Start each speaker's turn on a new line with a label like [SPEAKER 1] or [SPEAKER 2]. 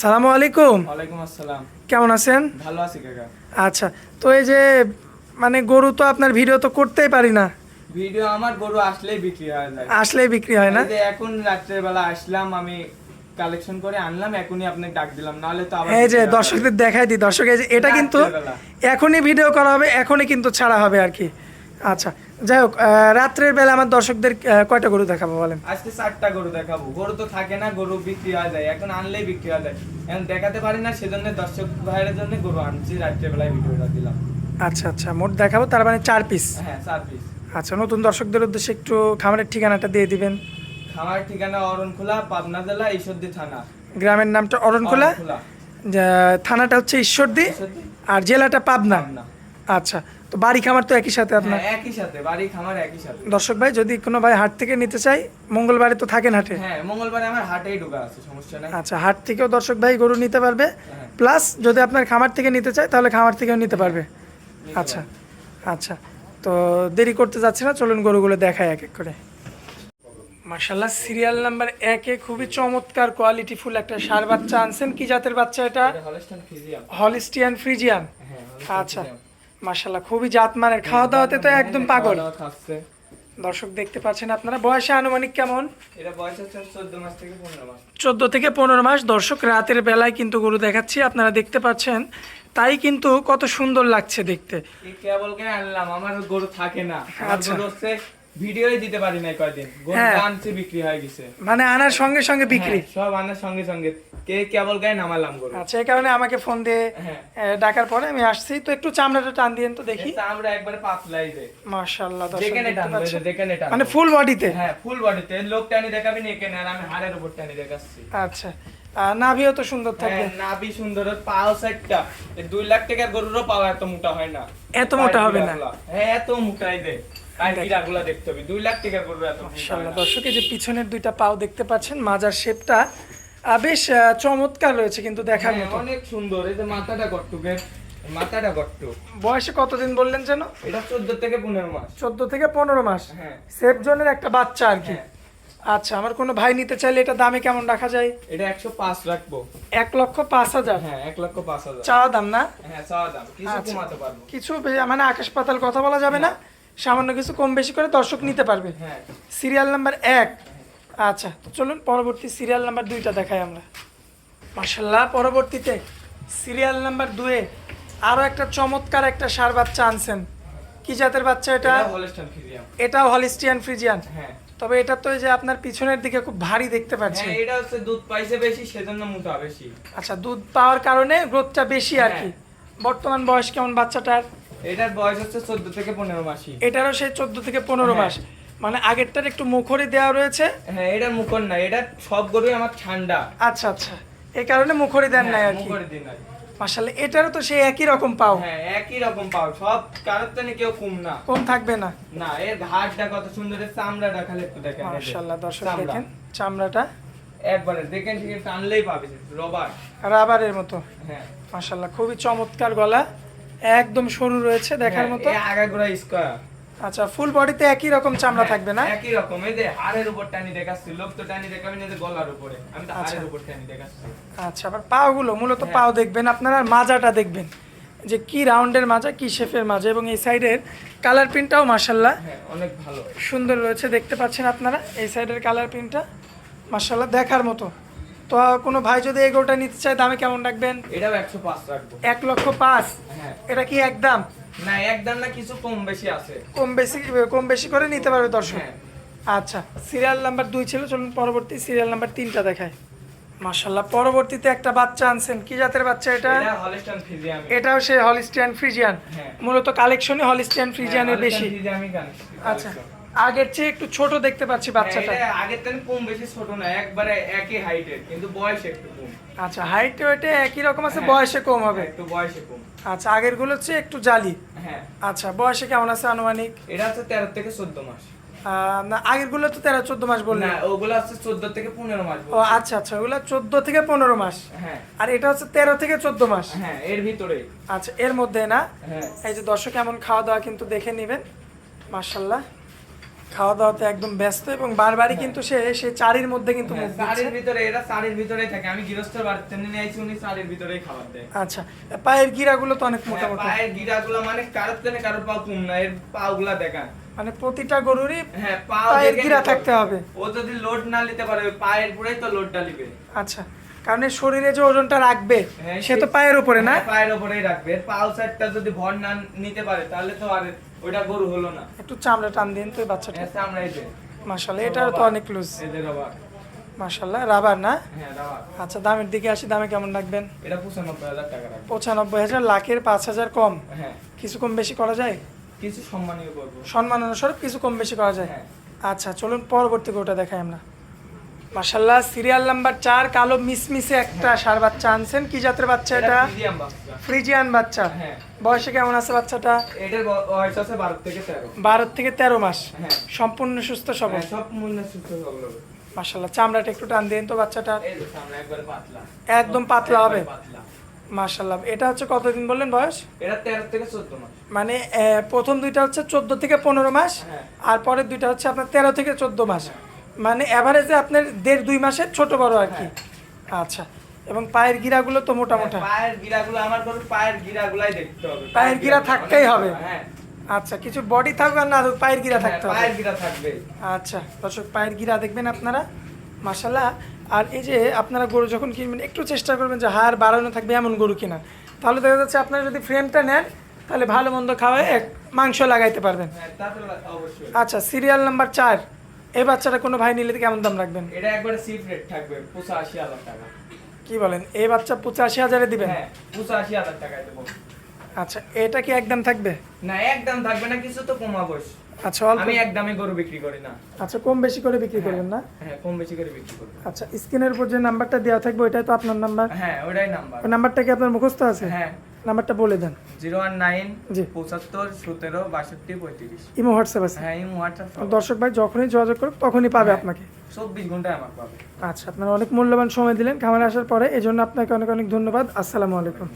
[SPEAKER 1] সালামু আলাইকুম।
[SPEAKER 2] ওয়ালাইকুম আসসালাম।
[SPEAKER 1] কেমন আছেন?
[SPEAKER 2] ভালো আছি কাকা।
[SPEAKER 1] আচ্ছা তো এই যে মানে গরু তো আপনার ভিডিও তো করতেই পারি না।
[SPEAKER 2] ভিডিও আমার গরু আসলেই বিক্রি হয়ে যায়।
[SPEAKER 1] আসলেই বিক্রি হয় না?
[SPEAKER 2] এখন রাত্রের বেলা আসলাম আমি কালেকশন করে আনলাম এখনই আপনাকে ডাক দিলাম নাহলে তো আবার
[SPEAKER 1] এই যে দর্শকদের দেখাই দিই দর্শক এই যে এটা কিন্তু। এখনই ভিডিও করা হবে এখনই কিন্তু ছাড়া হবে আর কি। আচ্ছা যাই হোক রাত্রের বেলা আমার দর্শকদের কয়টা গরু দেখাবো বলেন?
[SPEAKER 2] আজকে চারটা গরু দেখাবো। গরু তো থাকে না গরু বিক্রি হয়ে যায়। এখন আনলেই বিক্রি হয়ে যায়। এখন দেখাতে পারি না সেজন্য দর্শক ভাইয়ের জন্য গরু আনছি রাত্রের বেলায় ভিডিওটা দিলাম।
[SPEAKER 1] আচ্ছা আচ্ছা মোট দেখাবো তার মানে চার পিস
[SPEAKER 2] হ্যাঁ চার পিস
[SPEAKER 1] আচ্ছা নতুন দর্শকদের উদ্দেশ্যে একটু খামারের ঠিকানাটা দিয়ে দিবেন।
[SPEAKER 2] খামার ঠিকানা অরণখোলা পাবনা জেলা ঈশ্বরদী থানা।
[SPEAKER 1] গ্রামের নামটা অরণখোলা। থানাটা হচ্ছে ঈশ্বরদী। আর জেলাটা পাবনা।
[SPEAKER 2] পাবনা।
[SPEAKER 1] আচ্ছা তো বাড়ি খামার তো একই সাথে আপনার?
[SPEAKER 2] হ্যাঁ, একই সাথে বাড়ি খামার একই সাথে।
[SPEAKER 1] দর্শক ভাই যদি কোনো ভাই হাট থেকে নিতে চাই মঙ্গলবারে তো থাকেন হাটে?
[SPEAKER 2] হ্যাঁ মঙ্গলবারে আমার হাটেই ঢোকা আছে সমস্যা নাই।
[SPEAKER 1] আচ্ছা হাট থেকেও দর্শক ভাই গরু নিতে পারবে।
[SPEAKER 2] হ্যাঁ।
[SPEAKER 1] প্লাস যদি আপনার খামার থেকে নিতে চায় তাহলে খামার থেকেও নিতে পারবে। আচ্ছা আচ্ছা তো দেরি করতে যাচ্ছে না চলুন গরুগুলো দেখায় এক এক করে। মার্শাল্লাহ সিরিয়াল নাম্বার একে খুবই চমৎকার কোয়ালিটি ফুল একটা সার বাচ্চা আনছেন। কি জাতের বাচ্চা এটা?
[SPEAKER 2] ফ্রিজিয়াম।
[SPEAKER 1] হলিস্টিয়ান ফ্রিজিয়ান
[SPEAKER 2] হ্যাঁ
[SPEAKER 1] আচ্ছা মার্শাল্লাহ খুবই জাত মানের খাওয়া দাওয়াতে তো একদম পাগল।
[SPEAKER 2] খাচ্ছে
[SPEAKER 1] দর্শক দেখতে পাচ্ছেন আপনারা বয়সে আনুমানিক কেমন?
[SPEAKER 2] এটা বয়স হচ্ছে চোদ্দ মাস থেকে পনেরো মাস।
[SPEAKER 1] থেকে দর্শক রাতের বেলায় কিন্তু গরু দেখাচ্ছি আপনারা দেখতে পাচ্ছেন। তাই কিন্তু কত সুন্দর লাগছে দেখতে।
[SPEAKER 2] এই আনলাম? আমার গরু থাকে না। আমার
[SPEAKER 1] আচ্ছা।
[SPEAKER 2] গরু হচ্ছে ভিডিওই দিতে পারি না কয়দিন। গরু
[SPEAKER 1] হ্যাঁ।
[SPEAKER 2] বিক্রি হয়ে গেছে।
[SPEAKER 1] মানে আনার সঙ্গে সঙ্গে বিক্রি?
[SPEAKER 2] হ্যাঁ, সব আনার সঙ্গে সঙ্গে। কে কেবল গায়ে নামালাম গরু।
[SPEAKER 1] আচ্ছা এই কারণে আমাকে ফোন দিয়ে
[SPEAKER 2] হ্যাঁ।
[SPEAKER 1] ডাকার পরে আমি আসছি। তো একটু চামড়াটা টান দিয়েন তো দেখি।
[SPEAKER 2] আমরা একবারে পাতলাই দে
[SPEAKER 1] দর্শক
[SPEAKER 2] যেখানে
[SPEAKER 1] পাচ্ছেন।
[SPEAKER 2] যেখানে টানবো।
[SPEAKER 1] মানে ফুল বডিতে
[SPEAKER 2] হ্যাঁ ফুল বডিতে লোক টানি দেখাবি না এখানে আর আমি হাড়ের উপর টানি দেখাচ্ছি।
[SPEAKER 1] আচ্ছা। নাভিও তো সুন্দর থাকবে।
[SPEAKER 2] হ্যাঁ, নাভি সুন্দর পাও এই দুই লাখ টাকার গরুরও পাও এত মোটা হয় না।
[SPEAKER 1] এত মোটা হবে না।
[SPEAKER 2] হ্যাঁ এত মোটাই দে। আর গিরাগুলা দেখতে হবে। দুই লাখ।
[SPEAKER 1] দর্শক এই যে পিছনের দুইটা পাও দেখতে পাচ্ছেন মাজার শেপটা বেশ চমৎকার রয়েছে কিন্তু দেখার
[SPEAKER 2] হ্যাঁ,
[SPEAKER 1] মতো।
[SPEAKER 2] অনেক সুন্দর। এই যে মাথাটা গট্টুকে মাথাটা গট্টু
[SPEAKER 1] বয়সে কতদিন বললেন যেন?
[SPEAKER 2] এটা চোদ্দ থেকে পনেরো মাস।
[SPEAKER 1] চোদ্দ থেকে পনেরো মাস।
[SPEAKER 2] হ্যাঁ।
[SPEAKER 1] সেফ জোনের একটা বাচ্চা আর কি।
[SPEAKER 2] হ্যাঁ।
[SPEAKER 1] আচ্ছা আমার কোনো ভাই নিতে চাইলে এটা দামে কেমন রাখা যায়?
[SPEAKER 2] এটা একশো পাঁচ রাখব।
[SPEAKER 1] এক লক্ষ পাঁচ হাজার?
[SPEAKER 2] হ্যাঁ এক লক্ষ পাঁচ হাজার।
[SPEAKER 1] চাওয়া দাম না?
[SPEAKER 2] হ্যাঁ চাওয়া দাম। কিছু
[SPEAKER 1] আচ্ছা।
[SPEAKER 2] কমাতে পারব।
[SPEAKER 1] কিছু মানে আকাশ পাতাল কথা বলা যাবে না। সামান্য কিছু কম বেশি করে দর্শক নিতে পারবে।
[SPEAKER 2] হ্যাঁ।
[SPEAKER 1] সিরিয়াল নাম্বার এক। আচ্ছা তো চলুন পরবর্তী সিরিয়াল নাম্বার দুইটা দেখাই আমরা। মার্শাল্লাহ পরবর্তীতে সিরিয়াল নাম্বার দুয়ে আরও একটা চমৎকার একটা সার বাচ্চা আনছেন। কি জাতের বাচ্চা এটা?
[SPEAKER 2] এটা
[SPEAKER 1] এটাও হলিস্টিয়ান ফ্রিজিয়ান তবে এটা তো যে আপনার পিছনের দিকে খুব ভারী দেখতে পাচ্ছি।
[SPEAKER 2] হ্যাঁ এটা হচ্ছে দুধ পাইছে বেশি সেজন্য মোটা বেশি।
[SPEAKER 1] আচ্ছা দুধ পাওয়ার কারণে গ্রোথটা বেশি আর কি।
[SPEAKER 2] হ্যাঁ।
[SPEAKER 1] বর্তমান বয়স কেমন বাচ্চাটার?
[SPEAKER 2] এটার বয়স হচ্ছে চোদ্দ থেকে পনেরো মাসই।
[SPEAKER 1] এটারও সেই চোদ্দ থেকে পনেরো
[SPEAKER 2] হ্যাঁ।
[SPEAKER 1] মাস। মানে আগেরটার একটু মুখরি দেওয়া রয়েছে?
[SPEAKER 2] হ্যাঁ এটা মুখর না এটা সব গরুই আমার ঠান্ডা।
[SPEAKER 1] আচ্ছা আচ্ছা। এই কারণে মুখরি দেন নাই আর কি।
[SPEAKER 2] মুখর দিন কি।
[SPEAKER 1] মাসাল্লাহ এটারও তো সেই একই রকম পাও।
[SPEAKER 2] হ্যাঁ একই রকম পাও সব কারোর তো কেউ কম না।
[SPEAKER 1] কম থাকবে না।
[SPEAKER 2] না এর ঘাটটা কত সুন্দর চামড়াটা খালি একটু দেখেন।
[SPEAKER 1] মাশাল্লাহ দর্শক দেখেন চামড়াটা।
[SPEAKER 2] একবারে দেখেন ঠিক টানলেই পাবে রবার।
[SPEAKER 1] রাবারের মতো।
[SPEAKER 2] হ্যাঁ।
[SPEAKER 1] মাশাল্লাহ খুবই চমৎকার গলা। একদম সরু রয়েছে দেখার মতো।
[SPEAKER 2] হ্যাঁ, আগাগোড়া স্কোয়ার
[SPEAKER 1] আচ্ছা ফুল বডিতে একই রকম চামড়া থাকবে না?
[SPEAKER 2] একই রকম এই যে হাড়ের উপর টানি দেখাচ্ছি লোক তো টানি দেখাবি না যে গলার উপরে আমি তো
[SPEAKER 1] আচ্ছা।
[SPEAKER 2] হাড়ের উপর টানি দেখাচ্ছি।
[SPEAKER 1] আচ্ছা আবার পাগুলো মূলত
[SPEAKER 2] হ্যাঁ।
[SPEAKER 1] পাও দেখবেন আপনারা মাজাটা দেখবেন যে কি রাউন্ডের মাজা কি শেপের মাজা এবং এই সাইডের কালার প্রিন্টটাও মার্শাল্লাহ
[SPEAKER 2] হ্যাঁ অনেক ভালো।
[SPEAKER 1] সুন্দর রয়েছে দেখতে পাচ্ছেন আপনারা এই সাইডের কালার প্রিন্টটা মার্শাল্লাহ দেখার মতো। তো কোনো ভাই যদি এই গরুটা নিতে চায় দামে কেমন রাখবেন?
[SPEAKER 2] এটাও একশো পাঁচ রাখব।
[SPEAKER 1] এক লক্ষ পাঁচ?
[SPEAKER 2] হ্যাঁ।
[SPEAKER 1] এটা কি একদম
[SPEAKER 2] না একদম না কিছু কম বেশি আছে।
[SPEAKER 1] কম বেশি কম বেশি করে নিতে পারবে দর্শক?
[SPEAKER 2] হ্যাঁ।
[SPEAKER 1] আচ্ছা সিরিয়াল নাম্বার দুই ছিল চলুন পরবর্তী সিরিয়াল নাম্বার তিনটা দেখায় মার্শাল্লাহ পরবর্তীতে একটা বাচ্চা আনছেন। কি জাতের বাচ্চা এটা? এটাও সেই হলিস্টিয়ান ফ্রিজিয়ান। মূলত কালেকশনে হলিস্টিয়ান ফ্রিজিয়ানের বেশি। আচ্ছা। আগের চেয়ে একটু ছোট দেখতে পাচ্ছি বাচ্চাটা।
[SPEAKER 2] হ্যাঁ, আগের থেকে কম বেশি ছোট না একবারে একই হাইটের কিন্তু বয়স একটু কম।
[SPEAKER 1] আচ্ছা হাইট ওয়েটে একই রকম আছে
[SPEAKER 2] হ্যাঁ।
[SPEAKER 1] বয়সে কম হবে।
[SPEAKER 2] একটু বয়সে কম।
[SPEAKER 1] আচ্ছা আগেরগুলো হচ্ছে একটু জালি।
[SPEAKER 2] হ্যাঁ।
[SPEAKER 1] আচ্ছা বয়সে কেমন আছে আনুমানিক?
[SPEAKER 2] এটা হচ্ছে তেরো থেকে চোদ্দ মাস।
[SPEAKER 1] না আগেরগুলো তো তেরো চোদ্দ মাস বললেন
[SPEAKER 2] না ওগুলো হচ্ছে চোদ্দ থেকে পনেরো মাস
[SPEAKER 1] ও আচ্ছা আচ্ছা ওগুলো চোদ্দ থেকে পনেরো মাস।
[SPEAKER 2] হ্যাঁ।
[SPEAKER 1] আর এটা হচ্ছে তেরো থেকে চোদ্দ মাস।
[SPEAKER 2] হ্যাঁ এর ভিতরে।
[SPEAKER 1] আচ্ছা এর মধ্যে না?
[SPEAKER 2] হ্যাঁ।
[SPEAKER 1] এই যে দর্শক এমন খাওয়া দাওয়া কিন্তু দেখে নেবেন। মার্শাল্লাহ খাওয়া দাওয়াতে একদম ব্যস্ত এবং বারবারই কিন্তু সে সে চারির মধ্যে কিন্তু মুখ দিচ্ছে।
[SPEAKER 2] শাড়ির ভিতরে এরা শাড়ির ভিতরেই থাকে। আমি গৃহস্থর বাড়িতে নিয়ে আইছি উনি শাড়ির ভিতরেই খাবার দেয়।
[SPEAKER 1] আচ্ছা পায়ের গিরাগুলো তো অনেক মোটা
[SPEAKER 2] হ্যাঁ,
[SPEAKER 1] মোটা
[SPEAKER 2] পায়ের গিরাগুলো মানে কারোর থেকে কারোর পা কম না এর পাগুলা দেখান।
[SPEAKER 1] মানে প্রতিটা গরুরই
[SPEAKER 2] হ্যাঁ
[SPEAKER 1] পায়ের গিরা থাকতে হবে।
[SPEAKER 2] ও যদি লোড না নিতে পারে পায়ের পুরেই তো লোডটা নিবে।
[SPEAKER 1] আচ্ছা কারণ শরীরে যে ওজনটা রাখবে
[SPEAKER 2] হ্যাঁ,
[SPEAKER 1] সে তো পায়ের উপরে না?
[SPEAKER 2] হ্যাঁ, পায়ের উপরেই রাখবে। পাও সাইডটা যদি ভর না নিতে পারে তাহলে তো আর ওইটা গরু হলো না।
[SPEAKER 1] একটু চামড়া টান দিন তো বাচ্চাটা।
[SPEAKER 2] হ্যাঁ সামনে এই যে
[SPEAKER 1] মাশাল্লাহ এটারও তো অনেক লুজ
[SPEAKER 2] এদের আবার।
[SPEAKER 1] মাশাআল্লাহ রাবার না?
[SPEAKER 2] হ্যাঁ রাবার।
[SPEAKER 1] আচ্ছা দামের দিকে আসি দামে কেমন রাখবেন?
[SPEAKER 2] এটা পঁচানব্বই হাজার টাকা
[SPEAKER 1] রাখ 95000 লাখের পাঁচ হাজার কম।
[SPEAKER 2] হ্যাঁ।
[SPEAKER 1] কিছু কম বেশি করা যায়?
[SPEAKER 2] কিছু সম্মানীয় করব।
[SPEAKER 1] সম্মান অনুসারে কিছু কম বেশি করা যায়?
[SPEAKER 2] হ্যাঁ।
[SPEAKER 1] আচ্ছা চলুন পরবর্তী গোটা দেখাই আমরা। মাশাল্লাহ সিরিয়াল নাম্বার চার কালো মিসমিসে একটা সার বাচ্চা আনছেন। কি জাতের বাচ্চা এটা ফ্রিজিয়ান বাচ্চা।
[SPEAKER 2] হ্যাঁ।
[SPEAKER 1] বয়সে কেমন আছে বাচ্চাটা?
[SPEAKER 2] এটার বয়স আছে বারো থেকে তেরো।
[SPEAKER 1] বারো থেকে তেরো মাস।
[SPEAKER 2] হ্যাঁ।
[SPEAKER 1] সম্পূর্ণ সুস্থ সবল।
[SPEAKER 2] হ্যাঁ, সব মূল্য সুস্থ সবল
[SPEAKER 1] মাশাল্লাহ চামড়াটা একটু টান দিন তো বাচ্চাটা একদম পাতলা হবে। মাশাল্লাহ এটা হচ্ছে কতদিন বললেন বয়স?
[SPEAKER 2] এটা তেরো থেকে চোদ্দ মাস।
[SPEAKER 1] মানে প্রথম দুইটা হচ্ছে চোদ্দ থেকে পনেরো মাস। আর পরের দুইটা হচ্ছে আপনার তেরো থেকে চোদ্দ মাস। মানে অ্যাভারেজে আপনার দেড় দুই মাসের ছোট বড় আর কি। আচ্ছা এবং পায়ের গিরাগুলো তো মোটা মোটা
[SPEAKER 2] হ্যাঁ, পায়ের গিরাগুলো আমার গরুর পায়ের গিরাগুলাই দেখতে হবে।
[SPEAKER 1] পায়ের গিরা থাকতেই হবে।
[SPEAKER 2] হ্যাঁ।
[SPEAKER 1] আচ্ছা কিছু বডি থাকবে আর না পায়ের গিরা
[SPEAKER 2] হ্যাঁ,
[SPEAKER 1] থাকতে হবে।
[SPEAKER 2] পায়ের গিরা থাকবে।
[SPEAKER 1] আচ্ছা দর্শক পায়ের গিরা দেখবেন আপনারা মাসাল্লাহ আর এই যে আপনারা গরু যখন কিনবেন একটু চেষ্টা করবেন যে হাড় বাড়ানো থাকবে এমন গরু কিনা। তাহলে দেখা যাচ্ছে আপনারা যদি ফ্রেমটা নেন তাহলে ভালো মন্দ খাওয়ায় এক মাংস লাগাইতে পারবেন।
[SPEAKER 2] হ্যাঁ
[SPEAKER 1] আচ্ছা সিরিয়াল নাম্বার চার। এই বাচ্চাটা কোনো ভাই নিলে কেমন দাম রাখবেন?
[SPEAKER 2] এটা একবারে সিফ রেট থাকবে পঁচাশি হাজার টাকা।
[SPEAKER 1] কি বলেন? এই বাচ্চা পঁচাশি হাজারে দিবেন?
[SPEAKER 2] হ্যাঁ পঁচাশি হাজার টাকায় দেবো।
[SPEAKER 1] আচ্ছা এটা কি একদম থাকবে?
[SPEAKER 2] না একদম থাকবে না কিছু তো কমাবো
[SPEAKER 1] আচ্ছা
[SPEAKER 2] আমি একদমে গরু বিক্রি করি না।
[SPEAKER 1] আচ্ছা কম বেশি করে বিক্রি করবেন না?
[SPEAKER 2] হ্যাঁ কম বেশি করে বিক্রি করি
[SPEAKER 1] আচ্ছা স্ক্রিনের উপর যে নাম্বারটা দেওয়া থাকবে ওইটাই তো আপনার নাম্বার?
[SPEAKER 2] হ্যাঁ ওটাই নাম্বার।
[SPEAKER 1] ওই নাম্বারটা কি আপনার মুখস্থ আছে?
[SPEAKER 2] হ্যাঁ।
[SPEAKER 1] নাম্বারটা বলে দেন।
[SPEAKER 2] জিরো ওয়ান নাইন
[SPEAKER 1] জি।
[SPEAKER 2] পঁচাত্তর সতেরো বাষট্টি পঁয়ত্রিশ।
[SPEAKER 1] ইমো হোয়াটসঅ্যাপ আছে।
[SPEAKER 2] হ্যাঁ ইমো হোয়াটসঅ্যাপ
[SPEAKER 1] দর্শক ভাই যখনই যোগাযোগ করবে তখনই পাবে
[SPEAKER 2] হ্যাঁ।
[SPEAKER 1] আপনাকে।
[SPEAKER 2] চব্বিশ ঘন্টায় আমার পাবে।
[SPEAKER 1] আচ্ছা আপনারা অনেক মূল্যবান সময় দিলেন। খামারে আসার পরে এই জন্য আপনাকে অনেক অনেক ধন্যবাদ। আসসালামু আলাইকুম।